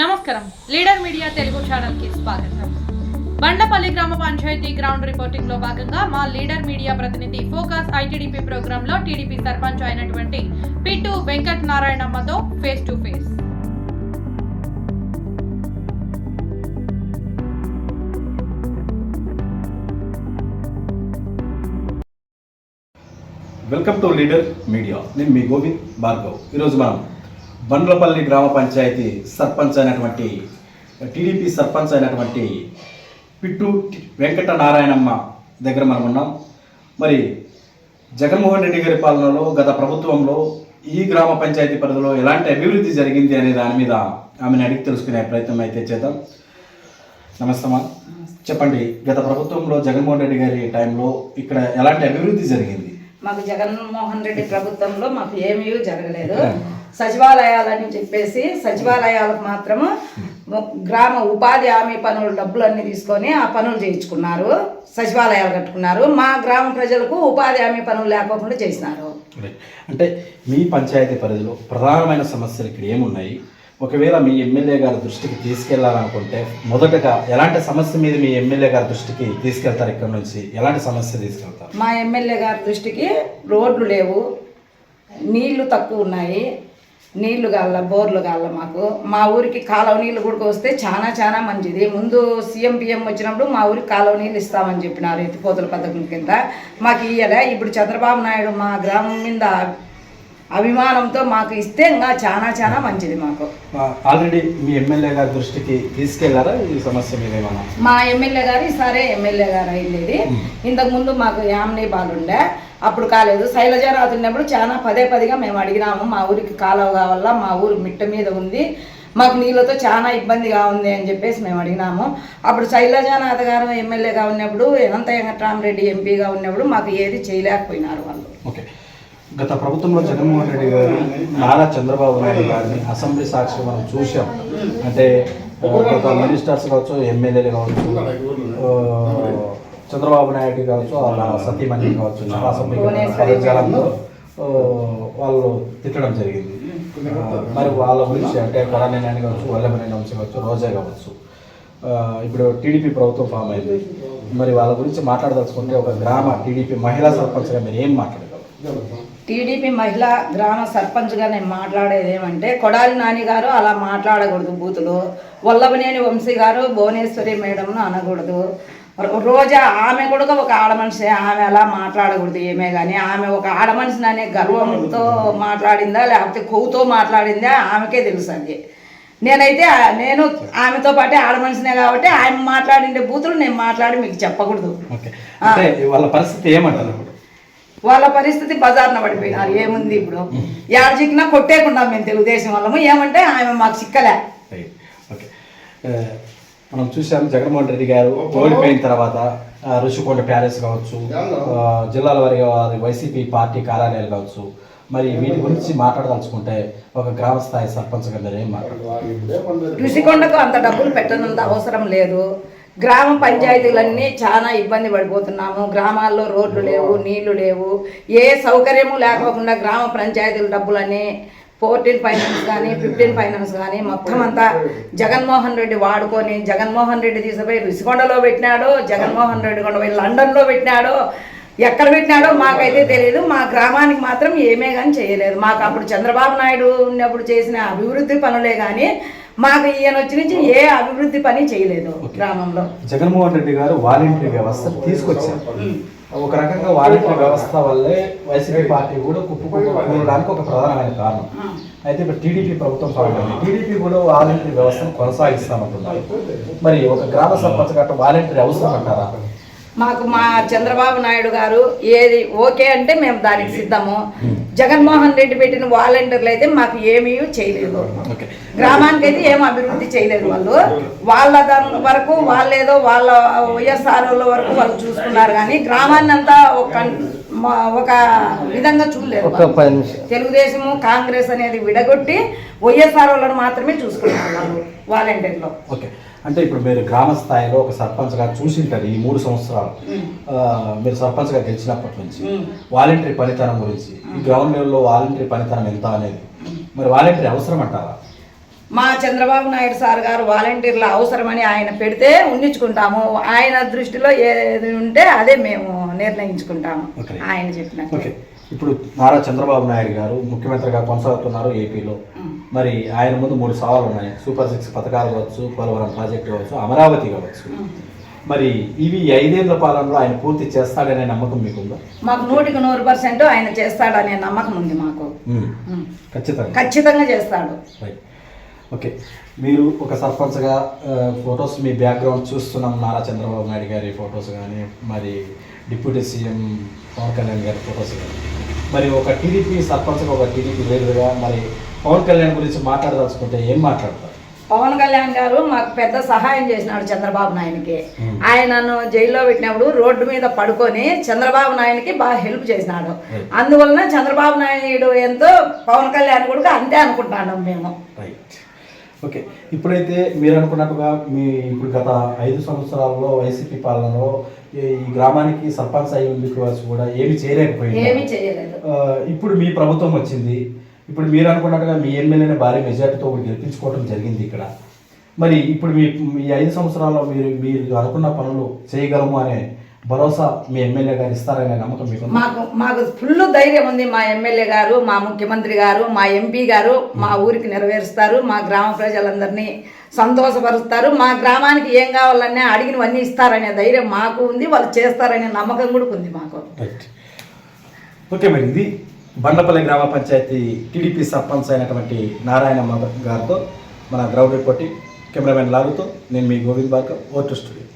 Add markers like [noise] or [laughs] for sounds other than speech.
నమస్కారం. Leader media Telugu ఛానల్కి స్వాగతం. బండపల్లి గ్రామ పంచాయతీ గ్రౌండ్ రిపోర్టింగ్లో భాగంగా మా లీడర్ మీడియా ప్రతినిధి ఫోకస్ ఐటీడీపీ ప్రోగ్రామ్లో టీడీపీ సర్పంచ్ అయినటువంటి Pittu Venkat నారాయణమ్మతో face to face. Welcome to leader media. నేను మీ గోవింద్ భార్గవ్. ఈరోజు మనం బండ్లపల్లి గ్రామ పంచాయతీ సర్పంచ్ అయినటువంటి టీడీపీ సర్పంచ్ అయినటువంటి పిట్టు వెంకట నారాయణమ్మ దగ్గర మనం ఉన్నాం. మరి జగన్మోహన్ రెడ్డి గారి పాలనలో గత ప్రభుత్వంలో ఈ గ్రామ పంచాయతీ పరిధిలో ఎలాంటి అభివృద్ధి జరిగింది అనే దాని మీద ఆమెను అడిగి తెలుసుకునే ప్రయత్నం అయితే చేద్దాం. నమస్తే అమ్మా. చెప్పండి గత ప్రభుత్వంలో జగన్మోహన్ రెడ్డి గారి టైంలో ఇక్కడ ఎలాంటి అభివృద్ధి జరిగింది? మాకు జగన్మోహన్ రెడ్డి ప్రభుత్వంలో మాకు ఏమీ జరగలేదు. [laughs] సచివాలయాలని చెప్పేసి సచివాలయాలకు మాత్రము గ్రామ ఉపాధి హామీ పనులు డబ్బులన్నీ తీసుకొని ఆ పనులు చేయించుకున్నారు. సచివాలయాలు కట్టుకున్నారు. మా గ్రామ ప్రజలకు ఉపాధి హామీ పనులు లేకోకుండా చేసినారు. అంటే మీ పంచాయతీ పరిధిలో ప్రధానమైన సమస్యలు ఇక్కడ ఏమున్నాయి? ఒకవేళ మీ ఎమ్మెల్యే గారి దృష్టికి తీసుకెళ్ళాలనుకుంటే మొదటగా ఎలాంటి సమస్య మీద మీ ఎమ్మెల్యే గారి దృష్టికి తీసుకెళ్తారు ఇక్కడ నుంచి? ఎలాంటి సమస్య తీసుకెళ్తారు? మా ఎమ్మెల్యే గారి దృష్టికి రోడ్లు లేవు నీళ్ళు తక్కువ ఉన్నాయి నీళ్ళు కాల బోర్లు కాల మాకు. మా ఊరికి కాలువ నీళ్ళు కూడా వస్తే చాలా చాలా మంచిది. ముందు సీఎం పిఎం వచ్చినప్పుడు మా ఊరికి కాలువ నీళ్ళు ఇస్తామని చెప్పినారు ఎత్తిపోతల పథకం కింద. మాకు ఇయ్యలే. ఇప్పుడు చంద్రబాబు నాయుడు మా గ్రామం మీద అభిమానంతో మాకు ఇస్తే ఇంకా చాలా చాలా మంచిది మాకు. ఆల్రెడీ మీ ఎమ్మెల్యే గారి దృష్టికి తీసుకెళ్ళారా? ఈ సమస్య మీద మా ఎమ్మెల్యే గారు ఈసారే ఎమ్మెల్యే గారు అయింది ఇంతకు ముందు మాకు యామినీ బాల్ ఉండే అప్పుడు కాలేదు. శైలజానాథ్ ఉన్నప్పుడు చాలా పదే పదిగా మేము అడిగినాము. మా ఊరికి కాలువ కావాలా? మా ఊరు మిట్ట మీద ఉంది. మాకు నీళ్ళతో చాలా ఇబ్బందిగా ఉంది అని చెప్పేసి మేము అడిగినాము. అప్పుడు శైలజానాథ్ గారు ఎమ్మెల్యేగా ఉన్నప్పుడు అనంత వెంకట్రామరెడ్డి ఎంపీగా ఉన్నప్పుడు మాకు ఏది చేయలేకపోయినారు వాళ్ళు. ఓకే. గత ప్రభుత్వంలో జగన్మోహన్ రెడ్డి గారు నారా చంద్రబాబు నాయుడు గారిని అసెంబ్లీ సాక్షి మనం చూసాం అంటే గత కొంత మినిస్టర్స్ కావచ్చు ఎమ్మెల్యేలు కావచ్చు చంద్రబాబు నాయుడు కావచ్చు వాళ్ళ సతీమణి కావచ్చు చాలా అసెంబ్లీ వాళ్ళు తిట్టడం జరిగింది. మరి వాళ్ళ గురించి అంటే కొడాలి నాని కావచ్చు వల్లభనేని వంశీ కావచ్చు రోజా కావచ్చు ఇప్పుడు టీడీపీ ప్రభుత్వం ఫామ్ అయింది. మరి వాళ్ళ గురించి మాట్లాడదలుచుకుంటే ఒక గ్రామ టీడీపీ మహిళా సర్పంచ్గా మీరు ఏం మాట్లాడగలరు? టీడీపీ మహిళా గ్రామ సర్పంచ్గా నేను మాట్లాడేది ఏమంటే కొడాలి నాని గారు అలా మాట్లాడకూడదు బూతులు. వల్లభనేని వంశీ గారు భువనేశ్వరి మేడంను అనకూడదు. రోజా ఆమె కూడా ఒక ఆడమనిషి ఆమె అలా మాట్లాడకూడదు ఏమే కానీ ఆమె ఒక ఆడమనిషిని అనే గర్వంతో మాట్లాడిందా లేకపోతే కొవ్వుతో మాట్లాడిందా ఆమెకే తెలుసు అది. నేనైతే నేను ఆమెతో పాటే ఆడమనిషినే కాబట్టి ఆమె మాట్లాడిండే బూతులు నేను మాట్లాడి మీకు చెప్పకూడదు. వాళ్ళ పరిస్థితి ఏమంటారు? వాళ్ళ పరిస్థితి బజార్న పడిపోయినారు. ఏముంది ఇప్పుడు? యాడ చిక్కినా కొట్టేకుండా మేము తెలుగుదేశం వాళ్ళము. ఏమంటే ఆమె మాకు చిక్కలే. మనం చూసాం జగన్మోహన్ రెడ్డి గారు ఓడిపోయిన తర్వాత ఋషికొండ ప్యాలెస్ కావచ్చు జిల్లాల వారిగా వారి వైసీపీ పార్టీ కార్యాలయాలు కావచ్చు. మరి వీటి గురించి మాట్లాడదలుచుకుంటే ఒక గ్రామ స్థాయి సర్పంచ్గా మీరు ఏం మాట్లాడతారు? ఋషికొండకు అంత డబ్బులు పెట్టనంత అవసరం లేదు. గ్రామ పంచాయతీలన్నీ చాలా ఇబ్బంది పడిపోతున్నాము. గ్రామాల్లో రోడ్లు లేవు నీళ్ళు లేవు. ఏ సౌకర్యము లేకోకుండా గ్రామ పంచాయతీల డబ్బులన్నీ ఫోర్టీన్ ఫైనాన్స్ కానీ ఫిఫ్టీన్ ఫైనాన్స్ కానీ మొత్తం అంతా జగన్మోహన్ రెడ్డి వాడుకొని జగన్మోహన్ రెడ్డి తీసుకుపోయి రుషికొండలో పెట్టినాడు జగన్మోహన్ రెడ్డి కొండ పోయి లండన్లో పెట్టినాడు. ఎక్కడ పెట్టినాడో మాకైతే తెలియదు మా గ్రామానికి మాత్రం ఏమే కానీ చేయలేదు. మాకు అప్పుడు చంద్రబాబు నాయుడు ఉన్నప్పుడు చేసిన అభివృద్ధి పనులే కానీ మాకు ఈయన వచ్చి నుంచి ఏ అభివృద్ధి పని చేయలేదు గ్రామంలో. జగన్మోహన్ రెడ్డి గారు వాలంటరీ వ్యవస్థ తీసుకొచ్చారు. ఒక రకంగా వాలంటరీ వ్యవస్థ వల్లే వైసీపీ పార్టీ కూడా కుప్పుకోవడానికి ఒక ప్రధానమైన కారణం. అయితే ఇప్పుడు టీడీపీ ప్రభుత్వం పాల్గొంది టీడీపీ కూడా వాలంటరీ వ్యవస్థను కొనసాగిస్తామంటున్నారు. మరి ఒక గ్రామ సర్పంచ్ గట్ట వాలంటరీ అవసరం అంటారా? మాకు మా చంద్రబాబు నాయుడు గారు ఏది ఓకే అంటే మేము దానికి సిద్ధము. జగన్మోహన్ రెడ్డి పెట్టిన వాలంటీర్లు అయితే మాకు ఏమీ చేయలేదు. గ్రామానికి అయితే ఏం అభివృద్ధి చేయలేదు వాళ్ళు. వాళ్ళ దాని వరకు వాళ్ళేదో వాళ్ళ వైఎస్ఆర్ వరకు వాళ్ళు చూసుకున్నారు కానీ గ్రామాన్ని అంతా ఒక ఒక విధంగా చూడలేదు వాళ్ళు. తెలుగుదేశము కాంగ్రెస్ అనేది విడగొట్టి వైఎస్ఆర్ వాళ్ళని మాత్రమే చూసుకున్నారు వాళ్ళు వాలంటీర్లో. ఓకే. అంటే ఇప్పుడు మీరు గ్రామ స్థాయిలో ఒక సర్పంచ్గా చూసింటారు ఈ మూడు సంవత్సరాలు. మీరు సర్పంచ్గా గెలిచినప్పటి నుంచి వాలంటరీ పనితనం గురించి ఈ గ్రౌండ్ లెవెల్లో వాలంటరీ పనితనం ఎంత అనేది మరి వాలంటరీ అవసరం అంటారా? మా చంద్రబాబు నాయుడు సార్ గారు వాలంటీర్ల అవసరమని ఆయన పెడితే ఉండించుకుంటాము. ఆయన దృష్టిలో ఏది ఉంటే అదే మేము నిర్ణయించుకుంటాము. ఆయన చెప్పినట్టు. ఓకే. ఇప్పుడు నారా చంద్రబాబు నాయుడు గారు ముఖ్యమంత్రిగా కొనసాగుతున్నారు ఏపీలో. మరి ఆయన ముందు మూడు సవాళ్ళు ఉన్నాయి సూపర్ సిక్స్ పథకాలు కావచ్చు పోలవరం ప్రాజెక్టు కావచ్చు అమరావతి కావచ్చు. మరి ఇవి ఐదేళ్ళ పాలనలో ఆయన పూర్తి చేస్తాడనే నమ్మకం మీకుందా? మాకు నూటికి నూరు పర్సెంట్ ఆయన చేస్తాడనే నమ్మకం ఉంది మాకు. ఖచ్చితంగా. ఖచ్చితంగా చేస్తాడు. ఓకే మీరు ఒక సర్పంచ్గా ఫొటోస్ మీ బ్యాక్గ్రౌండ్ చూస్తున్నాం నారా చంద్రబాబు నాయుడు గారి ఫొటోస్ కానీ మరి డిప్యూటీ సీఎం పవన్ కళ్యాణ్ గారి ఫొటోస్ కానీ మరి ఒక టీడీపీ సర్పంచ్గా ఒక టీడీపీ లీడర్గా మరి పవన్ కళ్యాణ్ గురించి మాట్లాడదలుచుకుంటే ఏం మాట్లాడతారు? పవన్ కళ్యాణ్ గారు మాకు పెద్ద సహాయం చేసినాడు చంద్రబాబు నాయునికి. ఆయనను జైల్లో పెట్టినప్పుడు రోడ్డు మీద పడుకొని చంద్రబాబు నాయునికి బాగా హెల్ప్ చేసినాడు. అందువలన చంద్రబాబు నాయుడు ఎంతో పవన్ కళ్యాణ్ కూడా అంతే అనుకుంటాను మేము. రైట్. ఓకే. ఇప్పుడైతే మీరు అనుకున్నట్టుగా మీ ఇప్పుడు గత ఐదు సంవత్సరాల్లో వైసీపీ పాలనలో ఈ ఈ గ్రామానికి సర్పంచ్ అయి ఉంది కూడా ఏమి చేయలేకపోయింది. ఇప్పుడు మీ ప్రభుత్వం వచ్చింది. ఇప్పుడు మీరు అనుకున్నట్టుగా మీ ఎమ్మెల్యేని భారీ మెజార్టీతో గెలిపించుకోవడం జరిగింది ఇక్కడ. మరి ఇప్పుడు మీ మీ ఐదు సంవత్సరాల్లో మీరు మీరు అనుకున్న పనులు చేయగలము అనే భరోసా మీ ఎమ్మెల్యే గారు ఇస్తారనే నమ్మకం మీకు? మాకు మాకు ఫుల్ ధైర్యం ఉంది మా ఎమ్మెల్యే గారు మా ముఖ్యమంత్రి గారు మా ఎంపీ గారు మా ఊరికి నెరవేరుస్తారు మా గ్రామ ప్రజలందరినీ సంతోషపరుస్తారు మా గ్రామానికి ఏం కావాలన్నా అడిగినవన్నీ ఇస్తారనే ధైర్యం మాకు ఉంది వాళ్ళు చేస్తారనే నమ్మకం కూడా ఉంది మాకు. రైట్ ఓకే మరి ఇది బండ్లపల్లి గ్రామ పంచాయతీ టీడీపీ సర్పంచ్ అయినటువంటి నారాయణమ్మ గారితో మన గ్రౌండ్ రిపోర్టింగ్ కెమెరామెన్ లాగుతో నేను మీ గోవింద్ బార్కర్ ఓటు స్టూడియో.